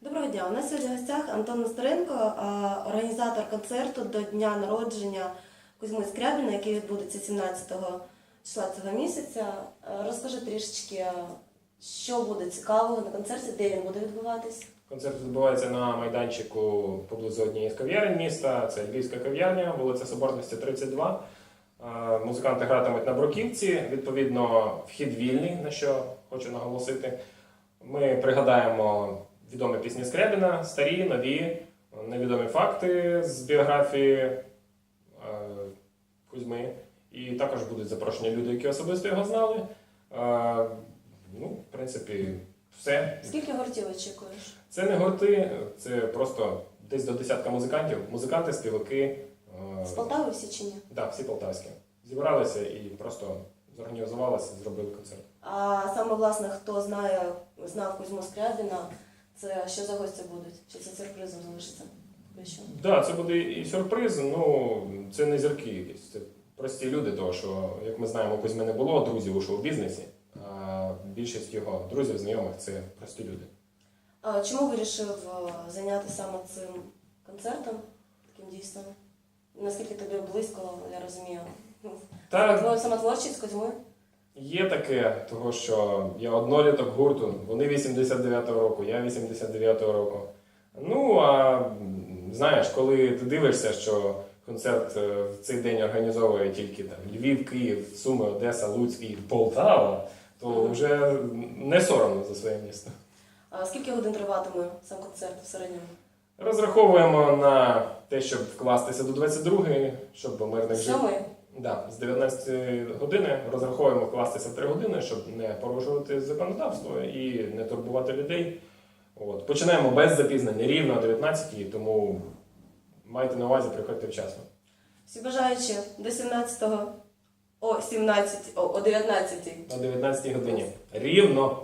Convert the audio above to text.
Доброго дня. У нас сьогодні в гостях Антон Нестеренко, організатор концерту до дня народження Кузьми Скрябіна, який відбудеться 17 числа цього місяця. Е, Розкажи трішечки, е, що буде цікавого на концерті, де він буде відбуватись. Концерт відбувається на майданчику поблизу однієї з кав'ярень міста. Це Львівська кав'ярня, вулиця Соборності 32. Е, Музиканти гратимуть на бруківці. Відповідно, вхід вільний, на що хочу наголосити. Ми пригадаємо відомі пісні Скрябіна, старі, нові, невідомі факти з біографії е, Кузьми. І також будуть запрошені люди, які особисто його знали. Е, Ну, в принципі, все. Скільки гуртів очікуєш? Це не гурти, це просто десь до десятка музикантів. Музиканти, співаки. е, З Полтави всі чи ні? Да, всі полтавські. Зібралися і просто зорганізувалися, зробили концерт. А саме власне, хто знає, знав Кузьму Скрябіна, це що за гості будуть? Чи це сюрпризом залишиться? Так, да, це буде і сюрприз, ну це не зірки якісь. Це прості люди, тому що, як ми знаємо, Кузьми не було друзів у шоу-бізнесі, а більшість його друзів, знайомих це прості люди. А чому вирішив е, зайняти саме цим концертом, таким дійством? Наскільки тобі близько, я розумію. Та Твоя самотворчість Кузьми? Є таке, того що я одноліток гурту, вони 89-го року, я 89-го року. Ну, а знаєш, коли ти дивишся, що концерт е, в цей день організовує тільки там Львів, Київ, Суми, Одеса, Луцьк і Полтава, то вже не соромно за своє місто. А скільки годин триватиме сам концерт в середньому? Розраховуємо на те, щоб вкластися до 22-ї, щоб мирних жив. Да, з 19 години розраховуємо вкластися в 3 години, щоб не порушувати законодавство і не турбувати людей. От. Починаємо без запізнень, рівно о 19 тому майте на увазі, приходьте вчасно. Всі бажаючі до 17-го, о 17, о, о 19 О 19 годині. Рівно.